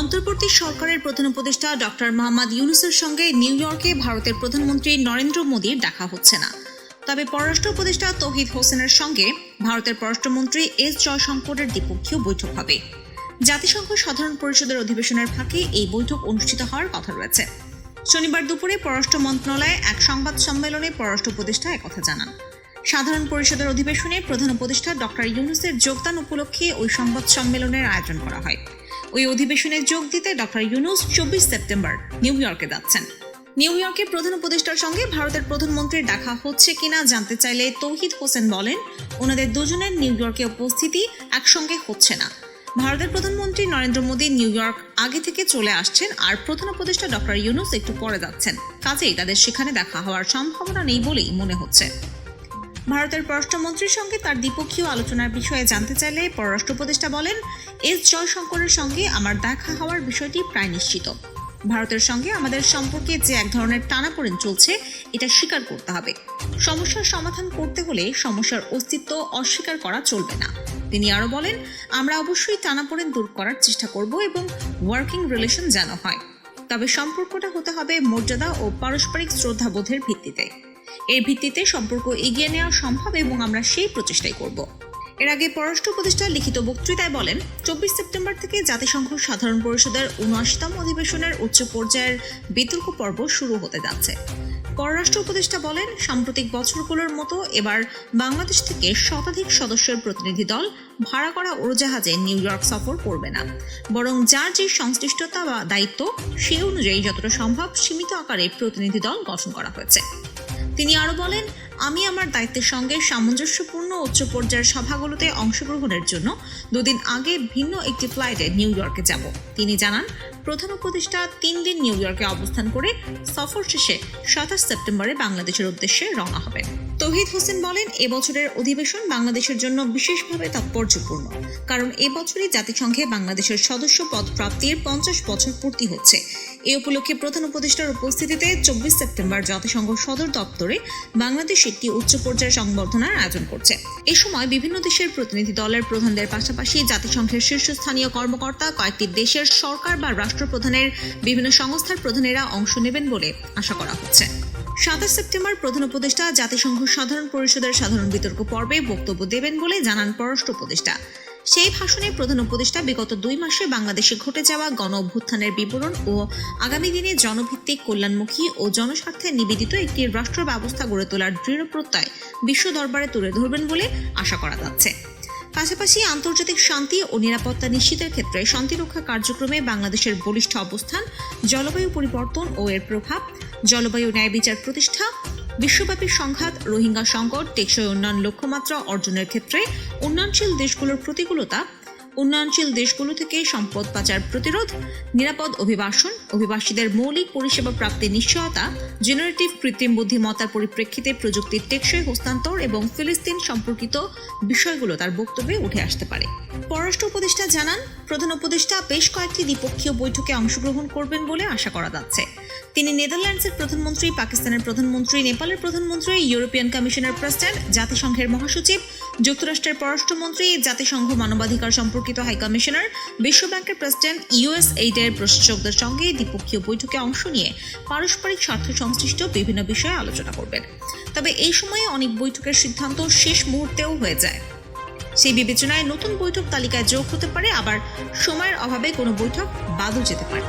অন্তর্বর্তী সরকারের প্রধান উপদেষ্টা ডক্টর মোহাম্মদ ইউনুসের সঙ্গে নিউ ইয়র্কে ভারতের প্রধানমন্ত্রী নরেন্দ্র মোদীর দেখা হচ্ছে না। তবে পররাষ্ট্র উপদেষ্টা তৌহিদ হোসেনের সঙ্গে ভারতের পররাষ্ট্রমন্ত্রী এস জয়শঙ্করের দ্বিপক্ষীয় বৈঠক হবে। জাতিসংঘ সাধারণ পরিষদের অধিবেশনের ফাঁকে এই বৈঠক অনুষ্ঠিত হওয়ার কথা রয়েছে। শনিবার দুপুরে পররাষ্ট্র মন্ত্রণালয়ে এক সংবাদ সম্মেলনে পররাষ্ট্র উপদেষ্টা একথা জানান। সাধারণ পরিষদের অধিবেশনে প্রধান উপদেষ্টা ডক্টর ইউনুসের যোগদান উপলক্ষে ওই সংবাদ সম্মেলনের আয়োজন করা হয়। ওই অধিবেশনে যোগ দিতে ডক্টর ইউনুস চব্বিশ সেপ্টেম্বর নিউ ইয়র্কে যাচ্ছেন। নিউ ইয়র্কে প্রধান উপদেষ্টার সঙ্গে ভারতের প্রধানমন্ত্রীর দেখা হচ্ছে কিনা জানতে চাইলে তৌহিদ হোসেন বলেন, ওনাদের দুজনের নিউ ইয়র্কে উপস্থিতি একসঙ্গে হচ্ছে না। ভারতের প্রধানমন্ত্রী নরেন্দ্র মোদী নিউ ইয়র্ক আগে থেকে চলে আসছেন আর প্রধান উপদেষ্টা ডক্টর ইউনুস একটু পরে যাচ্ছেন। কাজেই তাদের সেখানে দেখা হওয়ার সম্ভাবনা নেই বলেই মনে হচ্ছে। ভারতের পররাষ্ট্রমন্ত্রীর সঙ্গে তার দ্বিপক্ষীয় আলোচনার বিষয়ে জানতে চাইলে পররাষ্ট্র উপদেষ্টা বলেন, এস জয়শঙ্করের সঙ্গে আমার দেখা হওয়ার বিষয়টি প্রায় নিশ্চিত। ভারতের সঙ্গে আমাদের সম্পর্কে যে এক ধরনের টানাপোড়েন চলছে, এটা স্বীকার করতে হবে। সমস্যার সমাধান করতে হলে সমস্যার অস্তিত্ব অস্বীকার করা চলবে না। তিনি আরও বলেন, আমরা অবশ্যই টানাপোড়েন দূর করার চেষ্টা করব এবং ওয়ার্কিং রিলেশন যেন হয়। তবে সম্পর্কটা হতে হবে মর্যাদা ও পারস্পরিক শ্রদ্ধাবোধের ভিত্তিতে। এর ভিত্তিতে সম্পর্ক এগিয়ে নেওয়া সম্ভব এবং আমরা সেই প্রচেষ্টাই করব। এর আগে পররাষ্ট্র উপদেষ্টা লিখিত বক্তৃতায় বলেন, চব্বিশ সেপ্টেম্বর থেকে জাতিসংঘ সাধারণ পরিষদের উনআশিতম অধিবেশনের উচ্চ পর্যায়ের বিতর্ক পর্ব শুরু হতে যাচ্ছে। পররাষ্ট্র উপদেষ্টা বলেন, সাম্প্রতিক বছরগুলোর মতো এবার বাংলাদেশ থেকে শতাধিক সদস্যের প্রতিনিধি দল ভাড়া করা উড়োজাহাজে নিউ ইয়র্ক সফর করবে না। বরং যার যে সংশ্লিষ্টতা বা দায়িত্ব সেই অনুযায়ী যতটা সম্ভব সীমিত আকারে প্রতিনিধি দল গঠন করা হয়েছে। তিনি আরও বলেন, আমি আমার দায়িত্বের সঙ্গে সামঞ্জস্যপূর্ণ উচ্চ পর্যায়ের সভাগুলোতে অংশগ্রহণের জন্য দুদিন আগে ভিন্ন একটি ফ্লাইটে নিউ ইয়র্কে যাব। তিনি জানান, প্রধান উপদেষ্টা তিন দিন নিউ ইয়র্কে অবস্থান করে সফর শেষে সাতাশ সেপ্টেম্বরে বাংলাদেশের উদ্দেশ্যে রওনা হবেন তৌহিদ হোসেন বলেন এবছরের অধিবেশন বাংলাদেশের জন্য বিশেষভাবে তাৎপর্যপূর্ণ, কারণ এবছরই জাতিসংঘে বাংলাদেশের সদস্য পদ প্রাপ্তির পঞ্চাশ বছর পূর্তি হচ্ছে। এ উপলক্ষে প্রধান উপদেষ্টার উপস্থিতিতে চব্বিশ সেপ্টেম্বর জাতিসংঘ সদর দপ্তরে বাংলাদেশ একটি উচ্চ পর্যায়ের সংবর্ধনার আয়োজন করছে। এ সময় বিভিন্ন দেশের প্রতিনিধি দলের প্রধানদের পাশাপাশি জাতিসংঘের শীর্ষস্থানীয় কর্মকর্তা, কয়েকটি দেশের সরকার বা রাষ্ট্রপ্রধানের বিভিন্ন সংস্থার প্রধানেরা অংশ নেবেন বলে আশা করা হচ্ছে। সাতাশ সেপ্টেম্বর প্রধান উপদেষ্টা জাতিসংঘ সাধারণ পরিষদের সাধারণ বিতর্ক পর্বে বক্তব্য দেবেন বলে জানান পররাষ্ট্র উপদেষ্টা। সেই ভাষণে প্রধান উপদেষ্টা বিগত দুই মাসে বাংলাদেশে ঘটে যাওয়া গণ অভ্যুত্থানের বিবরণ ও আগামী দিনে জনভিত্তিক কল্যাণমুখী ও জনস্বার্থে নিবেদিত একটি রাষ্ট্র ব্যবস্থা গড়ে তোলার দৃঢ় প্রত্যয় বিশ্ব দরবারে তুলে ধরবেন বলে আশা করা যাচ্ছে। পাশাপাশি আন্তর্জাতিক শান্তি ও নিরাপত্তা নিশ্চিতের ক্ষেত্রে শান্তিরক্ষা কার্যক্রমে বাংলাদেশের বলিষ্ঠ অবস্থান, জলবায়ু পরিবর্তন ও এর প্রভাব, জলবায়ু ন্যায় বিচার প্রতিষ্ঠা বিশ্বব্যাপী সংঘাত, রোহিঙ্গা সংকট, টেকসই উন্নয়ন লক্ষ্যমাত্রা অর্জনের ক্ষেত্রে উন্নয়নশীল দেশগুলোর প্রতিকূলতা, উন্নয়নশীল দেশগুলো থেকে সম্পদ পাচার প্রতিরোধ, নিরাপদ অভিবাসন অভিবাসীদের মৌলিক পরিষেবা প্রাপ্তির নিশ্চয়তা জেনারেটিভ কৃত্রিম বুদ্ধিমত্তার পরিপ্রেক্ষিতে প্রযুক্তির টেকসই হস্তান্তর এবং ফিলিস্তিন সম্পর্কিত বিষয়গুলো তার বক্তব্যে উঠে আসতে পারে। পররাষ্ট্র উপদেষ্টা জানান, প্রধান উপদেষ্টা বেশ কয়েকটি দ্বিপক্ষীয় বৈঠকে অংশগ্রহণ করবেন বলে আশা করা যাচ্ছে। তিনি নেদারল্যান্ডসের প্রধানমন্ত্রী, পাকিস্তানের প্রধানমন্ত্রী, নেপালের প্রধানমন্ত্রী, ইউরোপিয়ান কমিশনের প্রেসিডেন্ট, জাতিসংঘের মহাসচিব, যুক্তরাষ্ট্রের পররাষ্ট্রমন্ত্রী, জাতিসংঘ মানবাধিকার সম্পর্কিত হাই কমিশনার বিশ্বব্যাংকের প্রেসিডেন্ট ইউএস এইডের প্রশাসকদের সঙ্গে দ্বিপক্ষীয় বৈঠকে অংশ নিয়ে পারস্পরিক স্বার্থ সংশ্লিষ্ট বিভিন্ন বিষয়ে আলোচনা করবেন। তবে এই সময়ে অনেক বৈঠকের সিদ্ধান্ত শেষ মুহূর্তেও হয়ে যায়। সেই বিবেচনায় নতুন বৈঠক তালিকায় যোগ হতে পারে, আবার সময়ের অভাবে কোনো বৈঠক বাদও যেতে পারে।